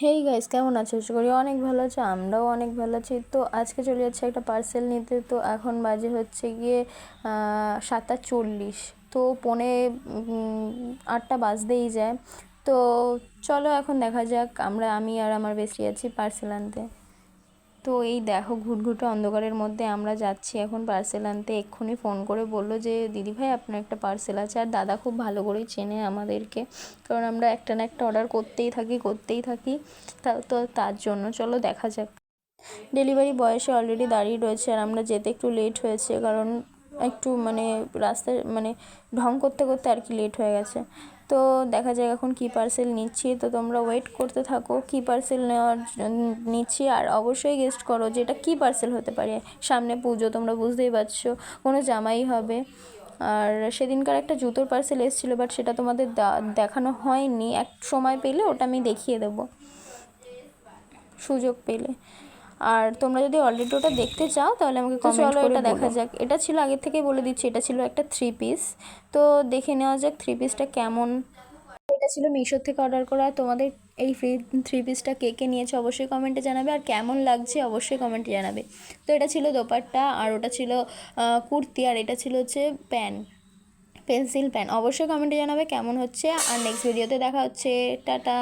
Hey guys কেমন আছো? আশা করি অনেক ভালো আছো, আমরাও অনেক ভালো আছি। তো আজকে চলে যাচ্ছে একটা পার্সেল নিতে। তো এখন বাজে হচ্ছে গিয়ে সাতটা চল্লিশ। তো পনে আটটা বাজতেই যায়। তো চলো এখন দেখা যাক, আমরা, আমি আর আমার বেশি আছি পার্সেল আনতে। তো এই দেখো ঘুটঘুটে অন্ধকারের মধ্যে আমরা যাচ্ছি। এখন পার্সেল আনতে এক্ষুনি ফোন করে বলল যে, দিদি ভাই, আপনার একটা পার্সেল আছে আর দাদা খুব ভালো করেই চেনে আমাদেরকে। কারণ আমরা একটা না একটা অর্ডার করতেই থাকি করতেই থাকি। তা, তো তার জন্য চলো দেখা যাক। ডেলিভারি বয়সে অলরেডি দাঁড়িয়ে রয়েছে আর আমরা যেতে একটু লেট হয়েছে কারণ একটু মানে রাস্তায় মানে ঢং করতে করতে আর কি লেট হয়ে গেছে। তো দেখা যাক এখন কী পার্সেল নিচ্ছি। তো তোমরা ওয়েট করতে থাকো, কী পার্সেল নেওয়ার নিচ্ছি। আর অবশ্যই গেস্ট করো যে এটা কী পার্সেল হতে পারে। সামনে পুজো, তোমরা বুঝতেই পারছ, কোনো জামাই হবে। আর সেদিনকার একটা জুতোর পার্সেল এসেছিল বাট সেটা তোমাদের দেখানো হয়নি। এক সময় পেলে ওটা আমি দেখিয়ে দেবো। সুযোগ পেলে। আর তোমরা যদি অলরেডি ওটা দেখতে চাও তাহলে আমাকে কমেন্ট করে এটা দেখা যাক। এটা ছিল আগে থেকে বলে দিচ্ছি এটা ছিল একটা থ্রি পিস তো দেখে নেওয়া যাক থ্রি পিসটা কেমন। এটা ছিল মিশোর থেকে অর্ডার করা। তোমাদের এই ফ্রি থ্রি পিসটা কে কে নিয়েছে অবশ্যই কমেন্টে জানাবে। আর কেমন লাগছে অবশ্যই কমেন্টে জানাবে। তো এটা ছিল দোপাট্টা আর ওটা ছিল কুর্তি আর এটা ছিল হচ্ছে প্যান্ট পেন্সিল প্যান অবশ্যই কমেন্টে জানাবে কেমন হচ্ছে। আর নেক্সট ভিডিওতে দেখা হচ্ছে। টাটা!